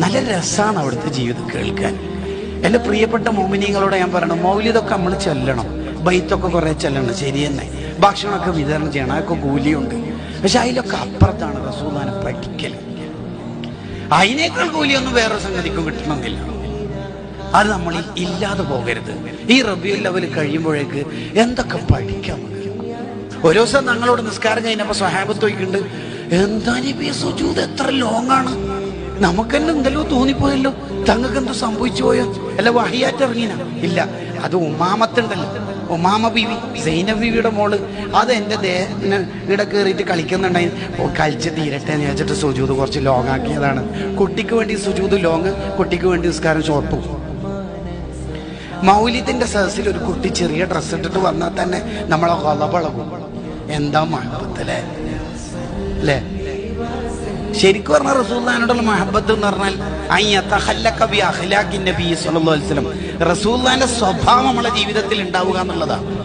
നല്ല രസമാണ് അവിടുത്തെ ജീവിതം കേൾക്കാൻ. എന്റെ പ്രിയപ്പെട്ട മോമിനിയങ്ങളോട് ഞാൻ പറയണം മൗലിതൊക്കെ നമ്മൾ ചെല്ലണം. ബൈത്തൊക്കെ കുറേ ചെല്ലണം ശരി തന്നെ. ഭക്ഷണമൊക്കെ വിതരണം ചെയ്യണം അതൊക്കെ കൂലിയുണ്ട്. പക്ഷെ അതിലൊക്കെ അപ്പുറത്താണ് റസൂദാനെ പഠിക്കൽ. അതിനേക്കാൾ കൂലിയൊന്നും വേറെ സംഗതിക്കും കിട്ടണമെന്നില്ല. അത് നമ്മൾ ഇല്ലാതെ പോകരുത്. ഈ റബ്യൂ ലെവൽ കഴിയുമ്പോഴേക്ക് എന്തൊക്കെ പഠിക്കാം? ഓരോ ദിവസം ഞങ്ങളോട് നിസ്കാരം കഴിഞ്ഞപ്പോ സ്വഹാബത്ത് വയ്ക്കുന്നുണ്ട് എന്താ സുജൂത് എത്ര ലോങ് ആണ് എന്തല്ലോ തോന്നിപ്പോയല്ലോ. തങ്ങൾക്ക് എന്തോ സംഭവിച്ചു പോയോ? അല്ല വഹിയാറ്റ് ഇറങ്ങിന ഇല്ല അത് ഉമാമത്തുണ്ടല്ലോ ഉമാമ ബീവി സൈന ബീവിയുടെ മോൾ. അത് എന്റെ ദേഹത്തിന് ഇവിടെ കയറിയിട്ട് കളിക്കുന്നുണ്ടായി ഓ കളിച്ച് തീരട്ടെ എന്ന് വെച്ചിട്ട് സുജൂത് കുറച്ച് ലോങ് ആക്കിയതാണ് കുട്ടിക്ക് വേണ്ടി സുജൂത് ലോങ് കുട്ടിക്ക് വേണ്ടി നിസ്കാരം ഷോർട്ടും മൗലിദിന്റെ സദസ്സിൽ ഒരു കുട്ടി ചെറിയ ഡ്രസ്സ് ഇട്ടിട്ട് വന്നാൽ തന്നെ നമ്മളെ കൊലപളകും എന്താ മഹബത്തല്ലേ അല്ലേ? ശരിക്കും പറഞ്ഞ റസൂല്ലാനോടുള്ള മഹബത്ത് എന്ന് പറഞ്ഞാൽ റസൂല്ലാന്റെ സ്വഭാവം നമ്മളെ ജീവിതത്തിൽ ഉണ്ടാവുക എന്നുള്ളതാണ്.